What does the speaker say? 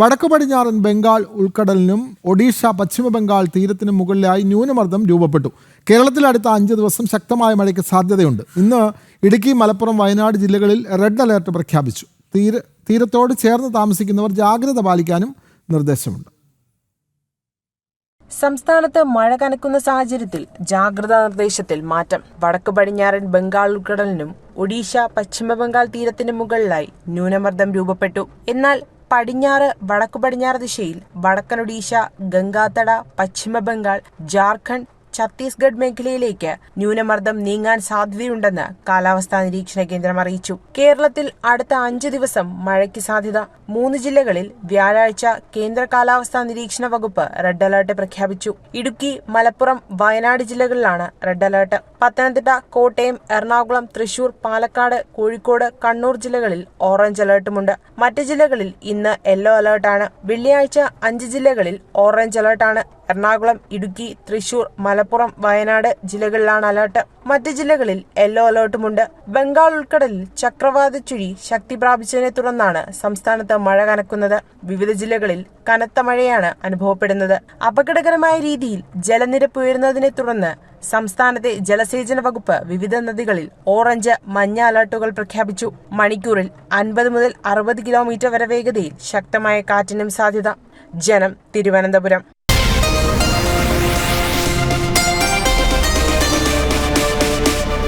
വടക്കു പടിഞ്ഞാറൻ ബംഗാൾ ഉൾക്കടലിനും ഒഡീഷ പശ്ചിമ ബംഗാൾ തീരത്തിനും മുകളിലായി ന്യൂനമർദ്ദം രൂപപ്പെട്ടു. കേരളത്തിൽ അടുത്ത അഞ്ച് ദിവസം ശക്തമായ മഴയ്ക്ക് സാധ്യതയുണ്ട്. ഇന്ന് ഇടുക്കി മലപ്പുറം വയനാട് ജില്ലകളിൽ റെഡ് അലേർട്ട് പ്രഖ്യാപിച്ചു. തീര തീരത്തോട് ചേർന്ന് താമസിക്കുന്നവർ ജാഗ്രത പാലിക്കാനും നിർദ്ദേശമുണ്ട്. സംസ്ഥാനത്ത് മഴ കനക്കുന്ന സാഹചര്യത്തിൽ ജാഗ്രതാ നിർദ്ദേശത്തിൽ മാറ്റം. വടക്ക് പടിഞ്ഞാറൻ ബംഗാൾ ഉൾക്കടലിനും ഒഡീഷ പശ്ചിമ ബംഗാൾ തീരത്തിന് മുകളിലായി ന്യൂനമർദ്ദം രൂപപ്പെട്ടു. എന്നാൽ പടിഞ്ഞാറ് വടക്കു പടിഞ്ഞാറ് ദിശയിൽ വടക്കൻ ഒഡീഷ ഗംഗാതട പശ്ചിമ ബംഗാൾ ജാർഖണ്ഡ് ഛത്തീസ്ഗഡ് മേഖലയിലേക്ക് ന്യൂനമർദ്ദം നീങ്ങാൻ സാധ്യതയുണ്ടെന്ന് കാലാവസ്ഥാ നിരീക്ഷണ കേന്ദ്രം അറിയിച്ചു. കേരളത്തിൽ അടുത്ത അഞ്ച് ദിവസം മഴയ്ക്ക് സാധ്യത. മൂന്ന് ജില്ലകളിൽ വ്യാഴാഴ്ച കേന്ദ്ര കാലാവസ്ഥാ നിരീക്ഷണ വകുപ്പ് റെഡ് അലർട്ട് പ്രഖ്യാപിച്ചു. ഇടുക്കി മലപ്പുറം വയനാട് ജില്ലകളിലാണ് റെഡ് അലർട്ട്. പത്തനംതിട്ട കോട്ടയം എറണാകുളം തൃശൂർ പാലക്കാട് കോഴിക്കോട് കണ്ണൂർ ജില്ലകളിൽ ഓറഞ്ച് അലർട്ടുമുണ്ട്. മറ്റ് ജില്ലകളിൽ ഇന്ന് യെല്ലോ അലർട്ടാണ്. വെള്ളിയാഴ്ച അഞ്ച് ജില്ലകളിൽ ഓറഞ്ച് അലർട്ടാണ്. എറണാകുളം ഇടുക്കി തൃശൂർ മലപ്പുറം വയനാട് ജില്ലകളിലാണ് അലർട്ട്. മറ്റ് ജില്ലകളിൽ യെല്ലോ അലർട്ടുമുണ്ട്. ബംഗാൾ ഉൾക്കടലിൽ ചക്രവാത ചുഴി ശക്തി പ്രാപിച്ചതിനെ തുടർന്നാണ് സംസ്ഥാനത്ത് മഴ കനക്കുന്നത്. വിവിധ ജില്ലകളിൽ കനത്ത മഴയാണ് അനുഭവപ്പെടുന്നത്. അപകടകരമായ രീതിയിൽ ജലനിരപ്പ് ഉയരുന്നതിനെ തുടർന്ന് സംസ്ഥാനത്തെ ജലസേചന വകുപ്പ് വിവിധ നദികളിൽ ഓറഞ്ച് മഞ്ഞ അലർട്ടുകൾ പ്രഖ്യാപിച്ചു. മണിക്കൂറിൽ അൻപത് മുതൽ അറുപത് കിലോമീറ്റർ വരെ വേഗതയിൽ ശക്തമായ കാറ്റിനും സാധ്യത. ജനം തിരുവനന്തപുരം.